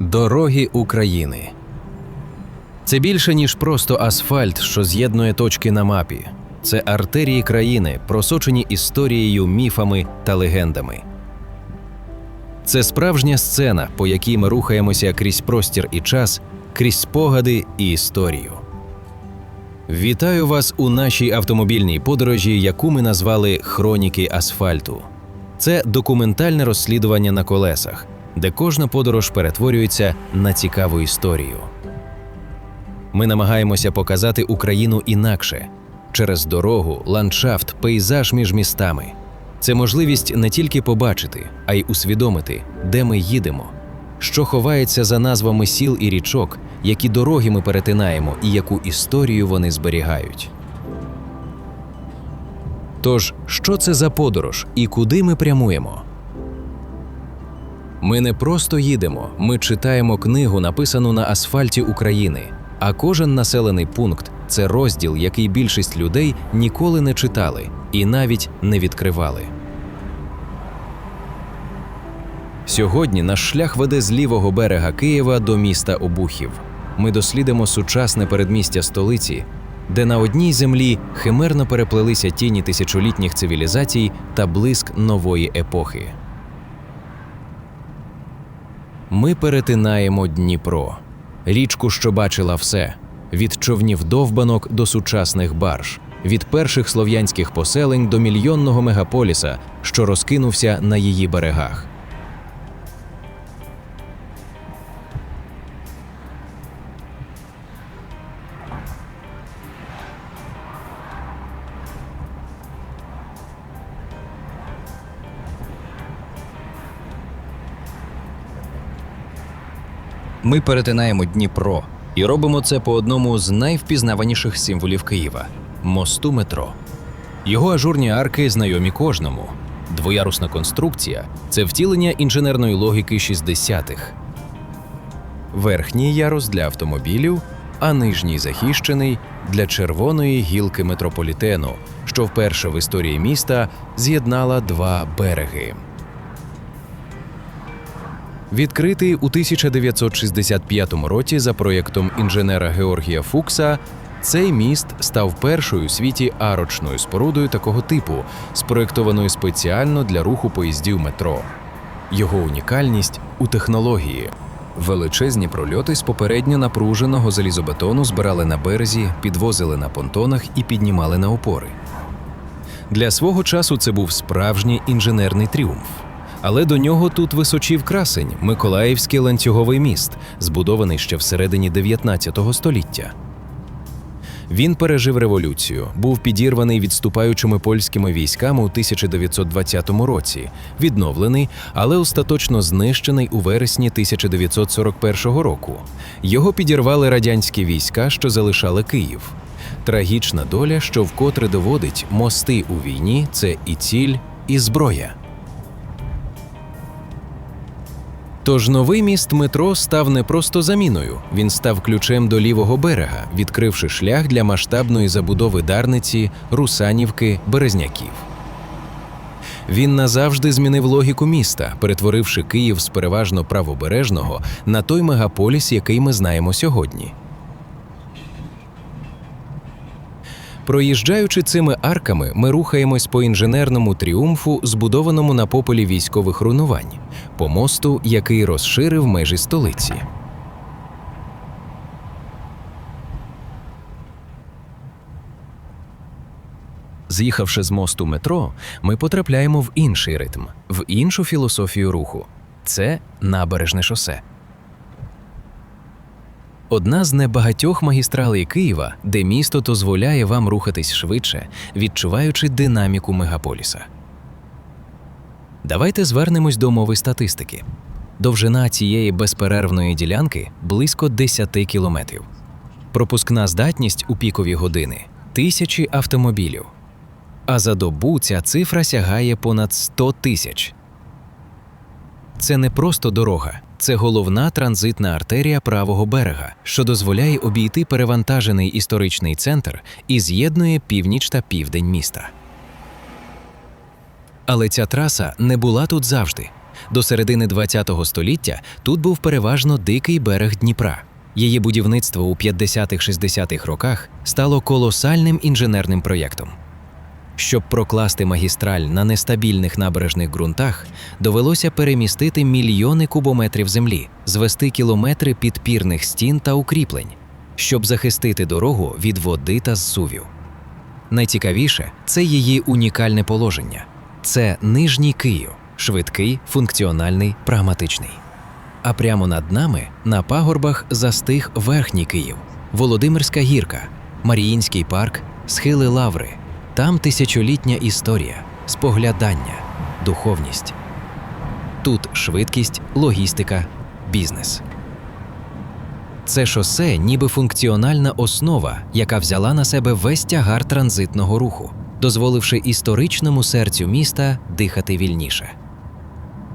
Дороги України. Це більше, ніж просто асфальт, що з'єднує точки на мапі. Це артерії країни, просочені історією, міфами та легендами. Це справжня сцена, по якій ми рухаємося крізь простір і час, крізь спогади і історію. Вітаю вас у нашій автомобільній подорожі, яку ми назвали Хроніки асфальту. Це документальне розслідування на колесах, де кожна подорож перетворюється на цікаву історію. Ми намагаємося показати Україну інакше через дорогу, ландшафт, пейзаж між містами. Це можливість не тільки побачити, а й усвідомити, де ми їдемо, що ховається за назвами сіл і річок, які дороги ми перетинаємо і яку історію вони зберігають. Тож, що це за подорож і куди ми прямуємо? Ми не просто їдемо, ми читаємо книгу, написану на асфальті України, а кожен населений пункт це розділ, який більшість людей ніколи не читали і навіть не відкривали. Сьогодні наш шлях веде з лівого берега Києва до міста Обухів. Ми дослідимо сучасне передмістя столиці, де на одній землі химерно переплелися тіні тисячолітніх цивілізацій та блиск нової епохи. Ми перетинаємо Дніпро, річку, що бачила все: від човнів довбанок до сучасних барж, від перших слов'янських поселень до мільйонного мегаполіса, що розкинувся на її берегах. Ми перетинаємо Дніпро і робимо це по одному з найвпізнаваніших символів Києва мосту метро. Його ажурні арки знайомі кожному. Двоярусна конструкція це втілення інженерної логіки 60-х. Верхній ярус для автомобілів, а нижній захищений для червоної гілки метрополітену, що вперше в історії міста з'єднала два береги. Відкритий у 1965 році за проєктом інженера Георгія Фукса, цей міст став першою у світі арочною спорудою такого типу, спроєктованою спеціально для руху поїздів метро. Його унікальність у технології. Величезні прольоти з попередньо напруженого залізобетону збирали на березі, підвозили на понтонах і піднімали на опори. Для свого часу це був справжній інженерний тріумф. Але до нього тут височів красень Миколаївський ланцюговий міст, збудований ще всередині 19 століття. Він пережив революцію, був підірваний відступаючими польськими військами у 1920 році, відновлений, але остаточно знищений у вересні 1941 року. Його підірвали радянські війська, що залишали Київ. Трагічна доля, що вкотре доводить мости у війні це і ціль, і зброя. Тож новий міст метро став не просто заміною, він став ключем до лівого берега, відкривши шлях для масштабної забудови Дарниці, Русанівки, Березняків. Він назавжди змінив логіку міста, перетворивши Київ з переважно правобережного на той мегаполіс, який ми знаємо сьогодні. Проїжджаючи цими арками, ми рухаємось по інженерному тріумфу, збудованому на пополі військових руйнувань, по мосту, який розширив межі столиці. З'їхавши з мосту метро, ми потрапляємо в інший ритм, в іншу філософію руху це набережне шосе. Одна з небагатьох магістралей Києва, де місто дозволяє вам рухатись швидше, відчуваючи динаміку мегаполіса. Давайте звернемось до мови статистики. Довжина цієї безперервної ділянки близько 10 кілометрів. Пропускна здатність у пікові години тисячі автомобілів. А за добу ця цифра сягає понад 100 тисяч. Це не просто дорога, це головна транзитна артерія правого берега, що дозволяє обійти перевантажений історичний центр і з'єднує північ та південь міста. Але ця траса не була тут завжди. До середини ХХ століття тут був переважно дикий берег Дніпра. Її будівництво у 50-60-х роках стало колосальним інженерним проєктом. Щоб прокласти магістраль на нестабільних набережних ґрунтах, довелося перемістити мільйони кубометрів землі, звести кілометри підпірних стін та укріплень, щоб захистити дорогу від води та зсувів. Найцікавіше це її унікальне положення. Це нижній Київ, швидкий, функціональний, прагматичний. А прямо над нами на пагорбах застиг верхній Київ, Володимирська гірка, Маріїнський парк, схили Лаври. Там тисячолітня історія, споглядання, духовність. Тут швидкість, логістика, бізнес. Це шосе ніби функціональна основа, яка взяла на себе весь тягар транзитного руху, дозволивши історичному серцю міста дихати вільніше.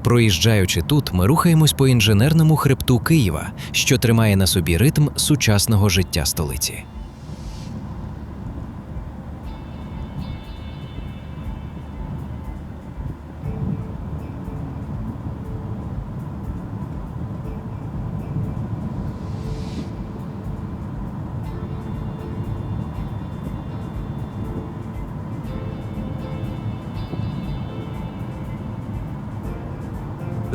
Проїжджаючи тут, ми рухаємось по інженерному хребту Києва, що тримає на собі ритм сучасного життя столиці.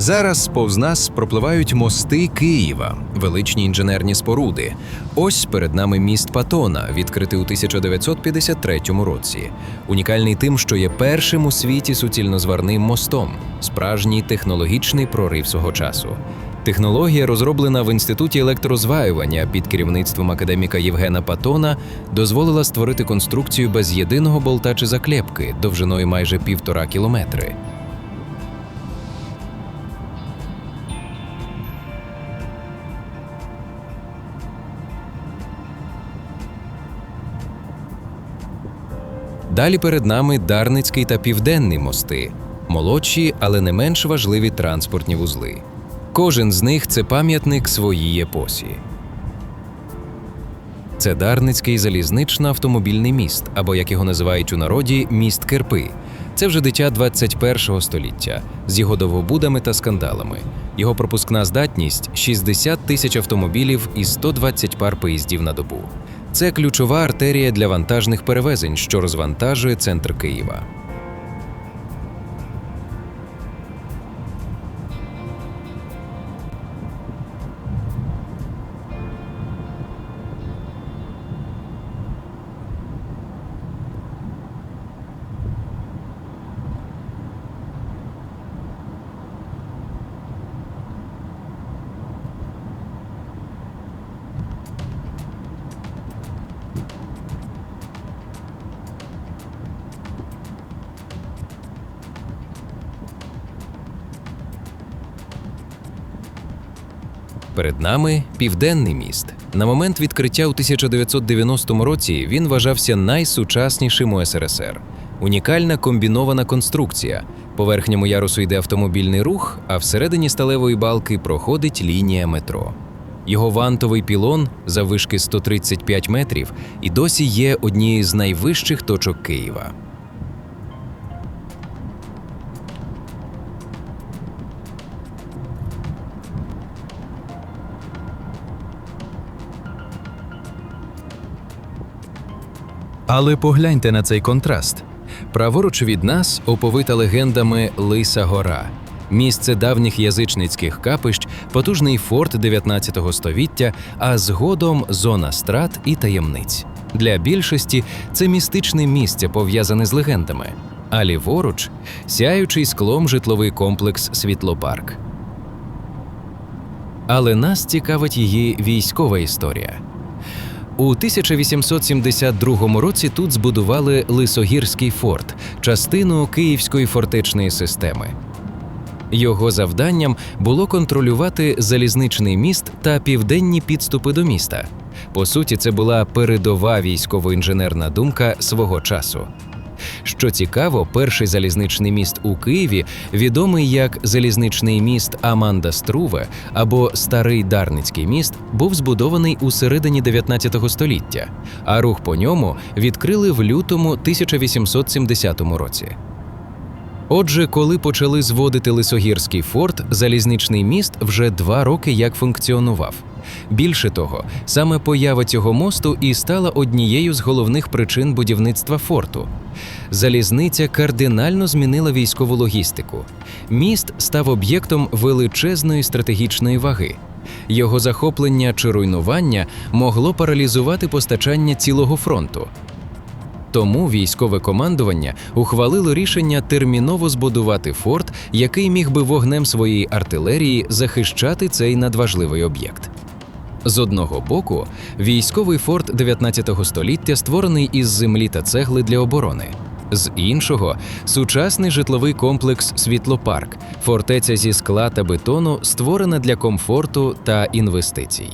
Зараз повз нас пропливають мости Києва, величні інженерні споруди. Ось перед нами міст Патона, відкритий у 1953 році. Унікальний тим, що є першим у світі суцільнозварним мостом, справжній технологічний прорив свого часу. Технологія, розроблена в інституті електрозваювання під керівництвом академіка Євгена Патона, дозволила створити конструкцію без єдиного болта чи заклепки довжиною майже півтора кілометри. Далі перед нами Дарницький та Південний мости, молодші, але не менш важливі транспортні вузли. Кожен з них це пам'ятник своїй епосі. Це Дарницький залізнично-автомобільний міст, або як його називають у народі, міст Кирпи. Це вже дитя 21-го століття з його довгобудами та скандалами. Його пропускна здатність 60 тисяч автомобілів і 120 пар поїздів на добу. Це ключова артерія для вантажних перевезень, що розвантажує центр Києва. Нами південний міст. На момент відкриття у 1990 році він вважався найсучаснішим у СРСР. Унікальна комбінована конструкція. По верхньому ярусу йде автомобільний рух, а всередині сталевої балки проходить лінія метро. Його вантовий пілон заввишки 135 метрів і досі є однією з найвищих точок Києва. Але погляньте на цей контраст. Праворуч від нас оповита легендами Лиса Гора, місце давніх язичницьких капищ, потужний форт 19 століття, а згодом зона страт і таємниць. Для більшості це містичне місце, пов'язане з легендами. А ліворуч сяючий склом житловий комплекс Світлопарк. Але нас цікавить її військова історія. У 1872 році тут збудували Лисогірський форт, частину Київської фортечної системи. Його завданням було контролювати залізничний міст та південні підступи до міста. По суті, це була передова військово-інженерна думка свого часу. Що цікаво, перший залізничний міст у Києві відомий як залізничний міст Аманда Струве або Старий Дарницький міст, був збудований у середині 19 століття, а рух по ньому відкрили в лютому 1870 році. Отже, коли почали зводити Лисогірський форт, залізничний міст вже два роки як функціонував. Більше того, саме поява цього мосту і стала однією з головних причин будівництва форту. Залізниця кардинально змінила військову логістику. Міст став об'єктом величезної стратегічної ваги. Його захоплення чи руйнування могло паралізувати постачання цілого фронту. Тому військове командування ухвалило рішення терміново збудувати форт, який міг би вогнем своєї артилерії захищати цей надважливий об'єкт. З одного боку, військовий форт 19 століття створений із землі та цегли для оборони. З іншого сучасний житловий комплекс Світлопарк, фортеця зі скла та бетону, створена для комфорту та інвестицій.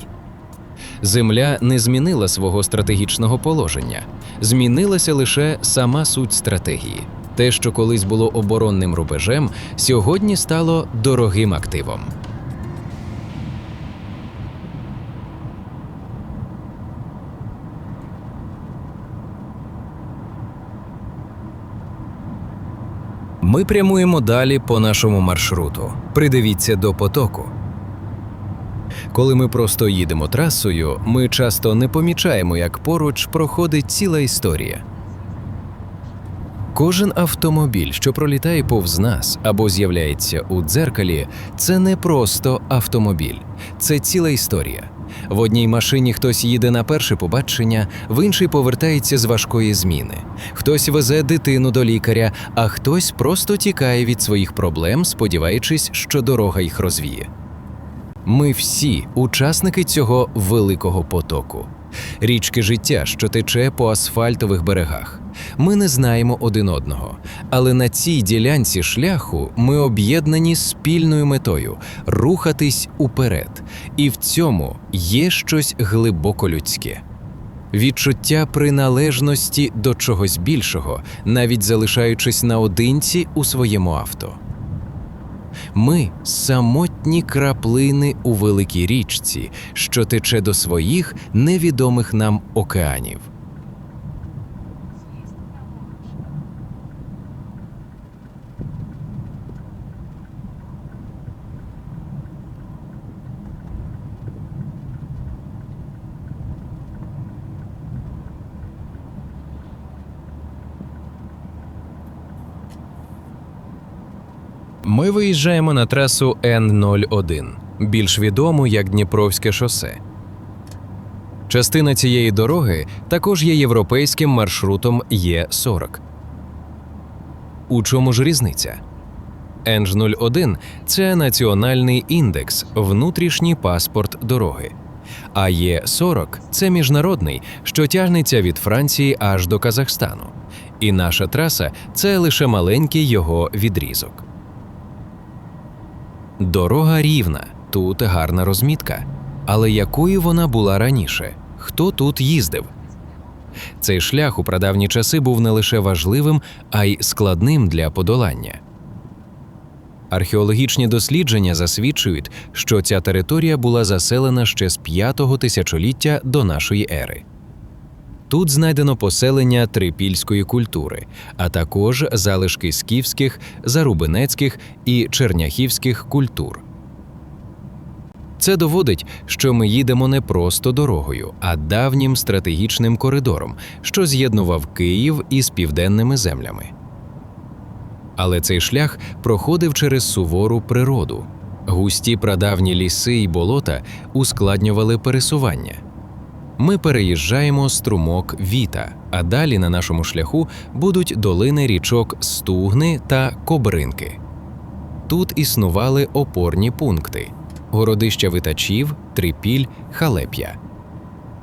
Земля не змінила свого стратегічного положення, змінилася лише сама суть стратегії. Те, що колись було оборонним рубежем, сьогодні стало дорогим активом. Ми прямуємо далі по нашому маршруту. Придивіться до потоку. Коли ми просто їдемо трасою, ми часто не помічаємо, як поруч проходить ціла історія. Кожен автомобіль, що пролітає повз нас або з'являється у дзеркалі, це не просто автомобіль, це ціла історія. В одній машині хтось їде на перше побачення, в іншій повертається з важкої зміни. Хтось везе дитину до лікаря, а хтось просто тікає від своїх проблем, сподіваючись, що дорога їх розвіє. Ми всі учасники цього великого потоку. Річки життя, що тече по асфальтових берегах. Ми не знаємо один одного, але на цій ділянці шляху ми об'єднані спільною метою рухатись уперед. І в цьому є щось глибоко людське. Відчуття приналежності до чогось більшого, навіть залишаючись наодинці у своєму авто. Ми самотні краплини у великій річці, що тече до своїх невідомих нам океанів. Ми виїжджаємо на трасу Н-01, більш відому як Дніпровське шосе. Частина цієї дороги також є європейським маршрутом Є40. У чому ж різниця? Енж-01 – це національний індекс, внутрішній паспорт дороги. А Є40 – це міжнародний, що тягнеться від Франції аж до Казахстану. І наша траса це лише маленький його відрізок. Дорога рівна, тут гарна розмітка. Але якою вона була раніше? Хто тут їздив? Цей шлях у прадавні часи був не лише важливим, а й складним для подолання. Археологічні дослідження засвідчують, що ця територія була заселена ще з п'ятого тисячоліття до нашої ери. Тут знайдено поселення трипільської культури, а також залишки скіфських, зарубинецьких і черняхівських культур. Це доводить, що ми їдемо не просто дорогою, а давнім стратегічним коридором, що з'єднував Київ із південними землями. Але цей шлях проходив через сувору природу. Густі прадавні ліси і болота ускладнювали пересування. Ми переїжджаємо струмок Віта, а далі на нашому шляху будуть долини річок Стугни та Кобринки. Тут існували опорні пункти городища витачів, Трипіль, Халеп'я.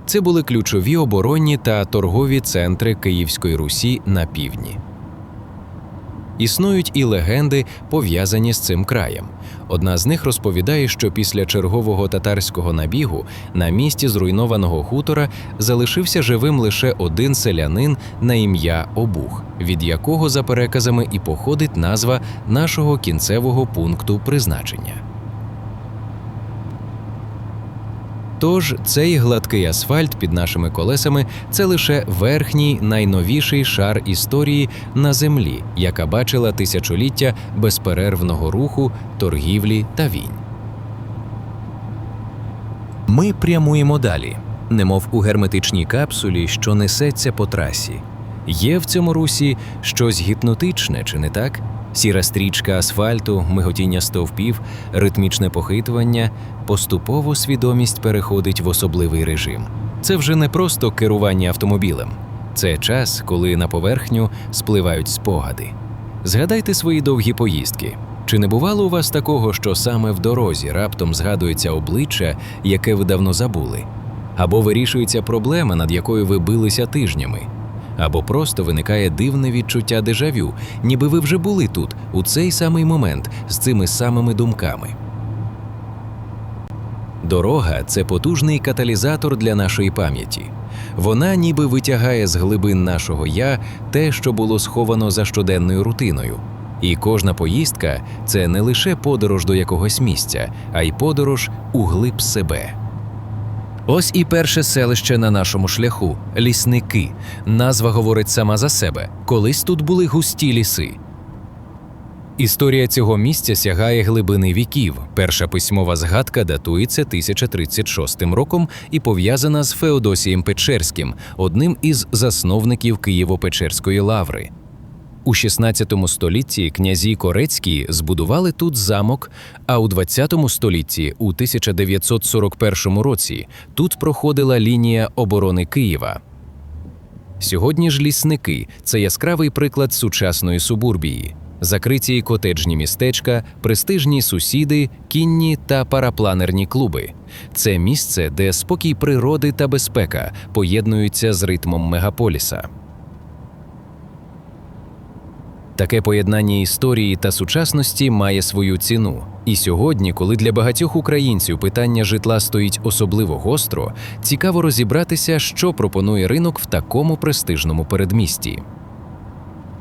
Це були ключові оборонні та торгові центри Київської Русі на півдні. Існують і легенди, пов'язані з цим краєм. Одна з них розповідає, що після чергового татарського набігу на місці зруйнованого хутора залишився живим лише один селянин на ім'я Обух, від якого, за переказами, і походить назва нашого кінцевого пункту призначення. Тож цей гладкий асфальт під нашими колесами це лише верхній найновіший шар історії на землі, яка бачила тисячоліття безперервного руху, торгівлі та війн. Ми прямуємо далі, немов у герметичній капсулі, що несеться по трасі. Є в цьому русі щось гіпнотичне, чи не так? Сіра стрічка асфальту, миготіння стовпів, ритмічне похитування, поступово свідомість переходить в особливий режим. Це вже не просто керування автомобілем, це час, коли на поверхню спливають спогади. Згадайте свої довгі поїздки. Чи не бувало у вас такого, що саме в дорозі раптом згадується обличчя, яке ви давно забули? Або вирішується проблема, над якою ви билися тижнями? Або просто виникає дивне відчуття дежавю, ніби ви вже були тут у цей самий момент з цими самими думками. Дорога це потужний каталізатор для нашої пам'яті. Вона ніби витягає з глибин нашого я те, що було сховано за щоденною рутиною. І кожна поїздка це не лише подорож до якогось місця, а й подорож у глиб себе. Ось і перше селище на нашому шляху лісники. Назва говорить сама за себе. Колись тут були густі ліси. Історія цього місця сягає глибини віків. Перша письмова згадка датується 1036 роком і пов'язана з Феодосієм Печерським, одним із засновників Києво-Печерської лаври. У 16 столітті князі Корецькі збудували тут замок, а у 20 столітті, у 1941 році, тут проходила лінія оборони Києва. Сьогодні ж лісники це яскравий приклад сучасної субурбії. Закриті котеджні містечка, престижні сусіди, кінні та парапланерні клуби. Це місце, де спокій природи та безпека поєднуються з ритмом мегаполіса. Таке поєднання історії та сучасності має свою ціну. І сьогодні, коли для багатьох українців питання житла стоїть особливо гостро, цікаво розібратися, що пропонує ринок в такому престижному передмісті.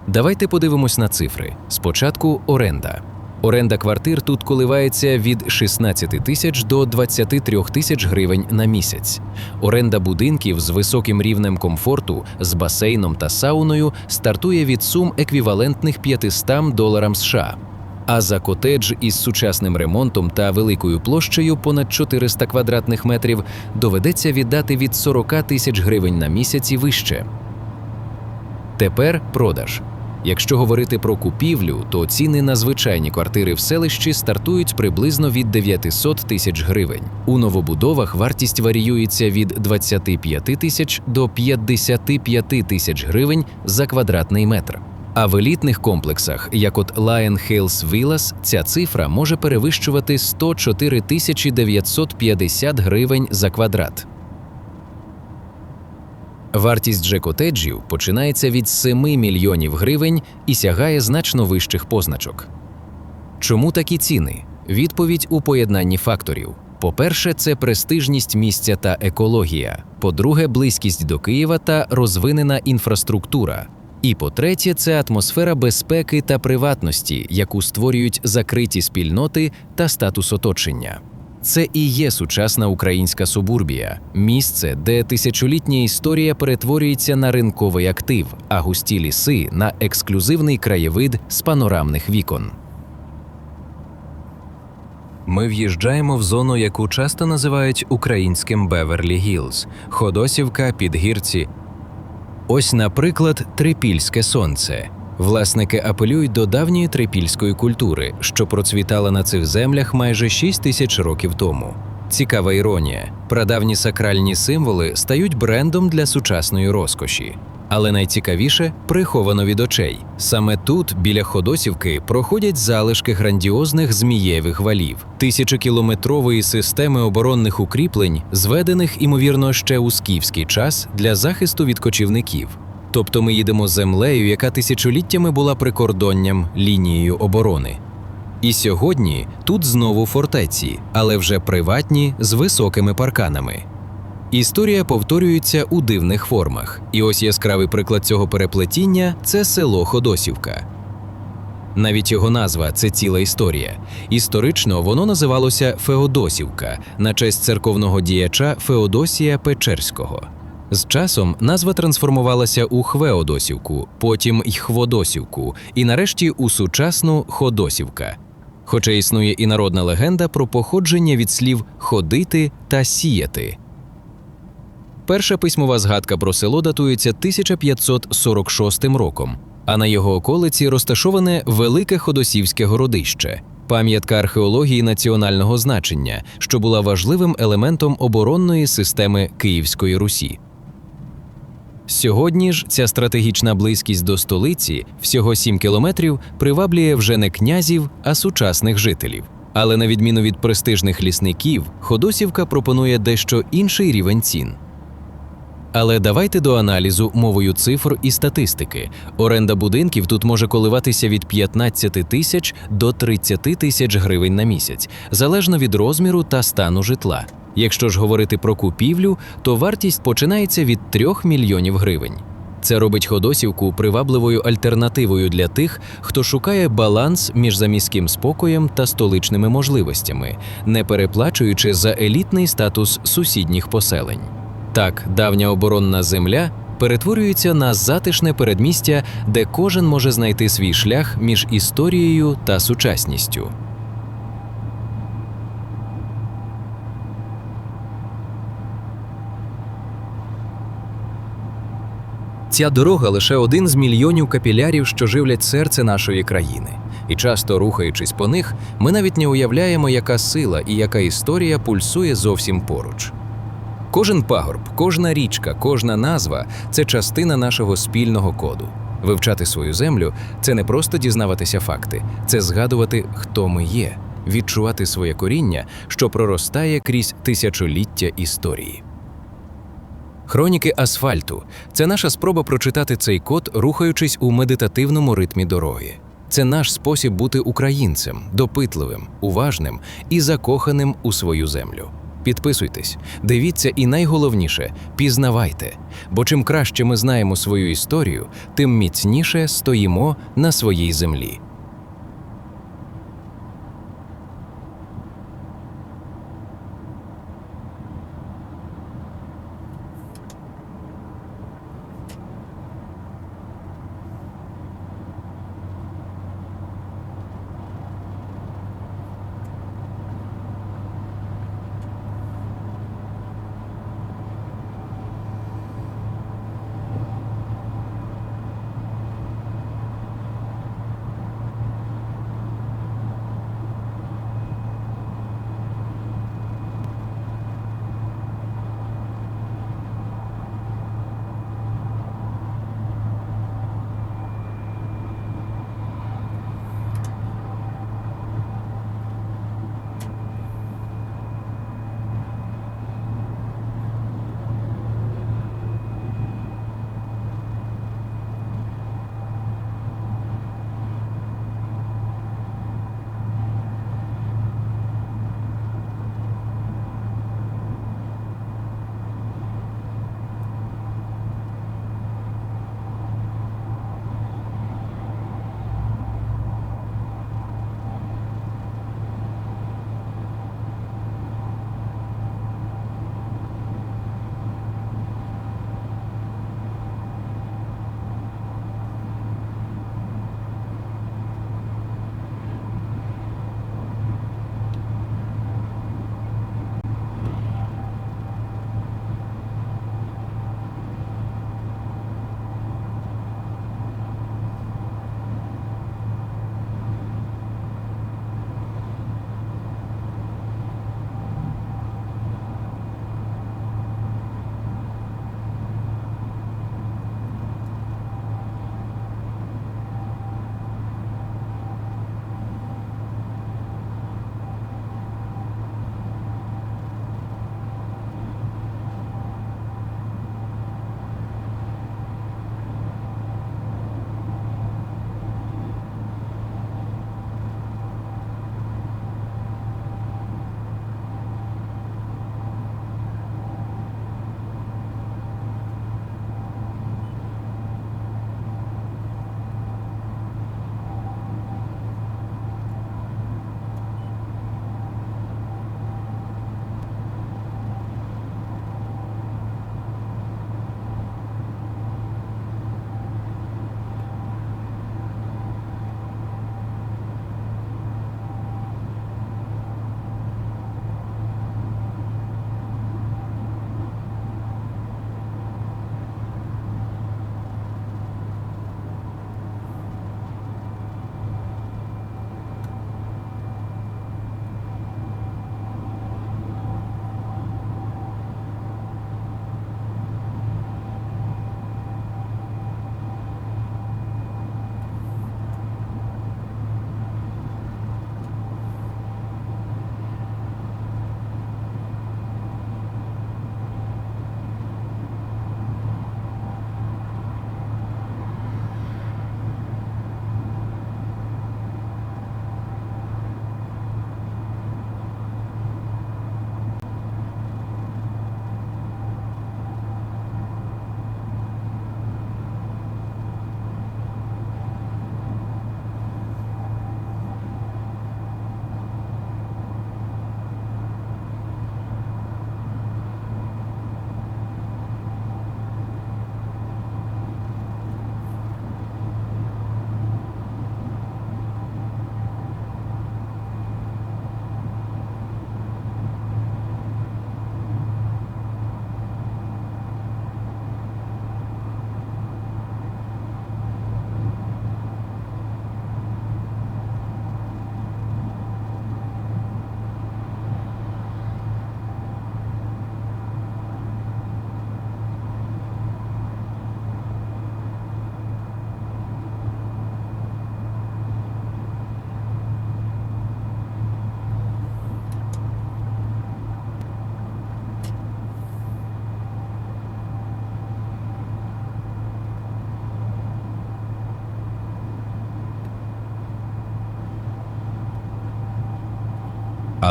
Давайте подивимось на цифри. Спочатку оренда. Оренда квартир тут коливається від 16 тисяч до 23 тисяч гривень на місяць. Оренда будинків з високим рівнем комфорту, з басейном та сауною стартує від сум еквівалентних 500 доларам США. А за котедж із сучасним ремонтом та великою площею понад 400 квадратних метрів доведеться віддати від 40 тисяч гривень на місяць і вище. Тепер продаж. Якщо говорити про купівлю, то ціни на звичайні квартири в селищі стартують приблизно від 900 тисяч гривень. У новобудовах вартість варіюється від 25 тисяч до 55 тисяч гривень за квадратний метр. А в елітних комплексах, як от Lion Hills Villas, ця цифра може перевищувати 104 тисячі 950 гривень за квадрат. Вартість же котеджів починається від 7 мільйонів гривень і сягає значно вищих позначок. Чому такі ціни? Відповідь у поєднанні факторів. По-перше, це престижність місця та екологія. По-друге, близькість до Києва та розвинена інфраструктура. І по-третє, це атмосфера безпеки та приватності, яку створюють закриті спільноти та статус оточення. Це і є сучасна українська субурбія, місце, де тисячолітня історія перетворюється на ринковий актив, а густі ліси на ексклюзивний краєвид з панорамних вікон. Ми в'їжджаємо в зону, яку часто називають українським Беверлі Гілз, Ходосівка, Підгірці. Ось, наприклад, Трипільське сонце. Власники апелюють до давньої трипільської культури, що процвітала на цих землях майже 6 тисяч років тому. Цікава іронія: прадавні сакральні символи стають брендом для сучасної розкоші. Але найцікавіше приховано від очей. Саме тут, біля Ходосівки, проходять залишки грандіозних змієвих валів, тисячокілометрової системи оборонних укріплень, зведених, імовірно, ще у скіфський час для захисту від кочівників. Тобто ми їдемо землею, яка тисячоліттями була прикордонням лінією оборони. І сьогодні тут знову фортеці, але вже приватні з високими парканами. Історія повторюється у дивних формах. І ось яскравий приклад цього переплетіння це село Ходосівка. Навіть його назва це ціла історія. Історично воно називалося Феодосівка на честь церковного діяча Феодосія Печерського. З часом назва трансформувалася у Хвеодосівку, потім й Хводосівку, і нарешті у сучасну Ходосівка. Хоча існує і народна легенда про походження від слів ходити та сіяти. Перша письмова згадка про село датується 1546 роком, а на його околиці розташоване Велике Ходосівське городище, пам'ятка археології національного значення, що була важливим елементом оборонної системи Київської Русі. Сьогодні ж ця стратегічна близькість до столиці, всього 7 кілометрів, приваблює вже не князів, а сучасних жителів. Але на відміну від престижних лісників, Ходосівка пропонує дещо інший рівень цін. Але давайте до аналізу мовою цифр і статистики. Оренда будинків тут може коливатися від 15 тисяч до 30 тисяч гривень на місяць, залежно від розміру та стану житла. Якщо ж говорити про купівлю, то вартість починається від 3 мільйонів гривень. Це робить Ходосівку привабливою альтернативою для тих, хто шукає баланс між заміським спокоєм та столичними можливостями, не переплачуючи за елітний статус сусідніх поселень. Так, давня оборонна земля перетворюється на затишне передмістя, де кожен може знайти свій шлях між історією та сучасністю. Ця дорога лише один з мільйонів капілярів, що живлять серце нашої країни. І часто рухаючись по них, ми навіть не уявляємо, яка сила і яка історія пульсує зовсім поруч. Кожен пагорб, кожна річка, кожна назва це частина нашого спільного коду. Вивчати свою землю це не просто дізнаватися факти, це згадувати, хто ми є, відчувати своє коріння, що проростає крізь тисячоліття історії. Хроніки асфальту це наша спроба прочитати цей код, рухаючись у медитативному ритмі дороги. Це наш спосіб бути українцем, допитливим, уважним і закоханим у свою землю. Підписуйтесь, дивіться і найголовніше пізнавайте. Бо чим краще ми знаємо свою історію, тим міцніше стоїмо на своїй землі.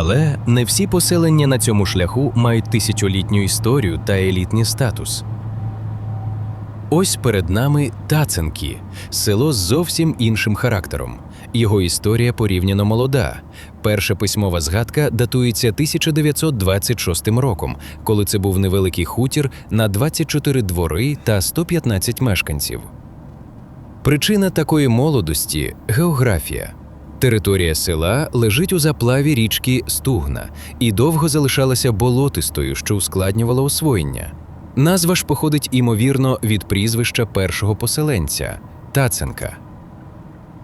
Але не всі поселення на цьому шляху мають тисячолітню історію та елітний статус. Ось перед нами Таценки, село з зовсім іншим характером. Його історія порівняно молода. Перша письмова згадка датується 1926 роком, коли це був невеликий хутір на 24 двори та 115 мешканців. Причина такої молодості географія. Територія села лежить у заплаві річки Стугна і довго залишалася болотистою, що ускладнювало освоєння. Назва ж походить імовірно від прізвища першого поселенця Таценка.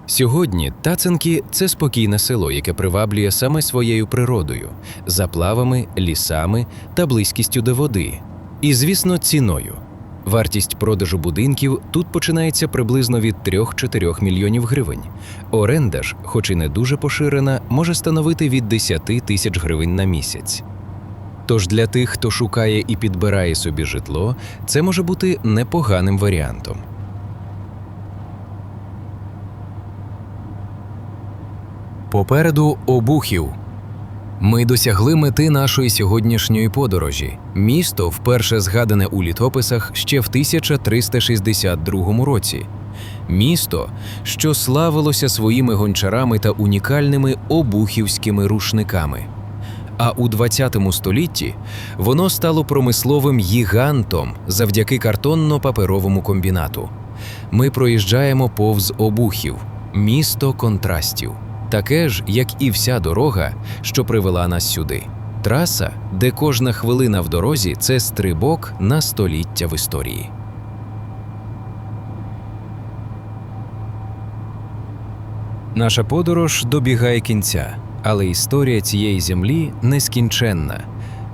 Сьогодні Таценки це спокійне село, яке приваблює саме своєю природою, заплавами, лісами та близькістю до води. І, звісно, ціною. Вартість продажу будинків тут починається приблизно від 3-4 мільйонів гривень. Оренда ж, хоч і не дуже поширена, може становити від 10 тисяч гривень на місяць. Тож для тих, хто шукає і підбирає собі житло, це може бути непоганим варіантом. Попереду обухів. Ми досягли мети нашої сьогоднішньої подорожі. Місто вперше згадане у літописах ще в 1362 році. Місто, що славилося своїми гончарами та унікальними обухівськими рушниками. А у 20 столітті воно стало промисловим гігантом завдяки картонно-паперовому комбінату. Ми проїжджаємо повз обухів, місто контрастів, таке ж, як і вся дорога, що привела нас сюди. Траса, де кожна хвилина в дорозі це стрибок на століття в історії. Наша подорож добігає кінця, але історія цієї землі нескінченна.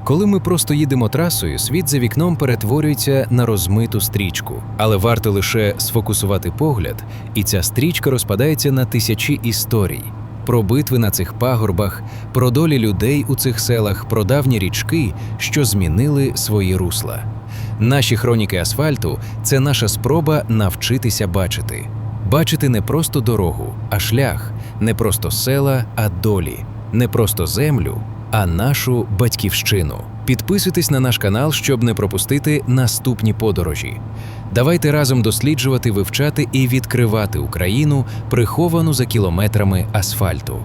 Коли ми просто їдемо трасою, світ за вікном перетворюється на розмиту стрічку. Але варто лише сфокусувати погляд, і ця стрічка розпадається на тисячі історій. Про битви на цих пагорбах, про долі людей у цих селах, про давні річки, що змінили свої русла. Наші хроніки асфальту це наша спроба навчитися бачити. Бачити не просто дорогу, а шлях, не просто села, а долі, не просто землю, а нашу батьківщину. Підписуйтесь на наш канал, щоб не пропустити наступні подорожі. Давайте разом досліджувати, вивчати і відкривати Україну, приховану за кілометрами асфальту.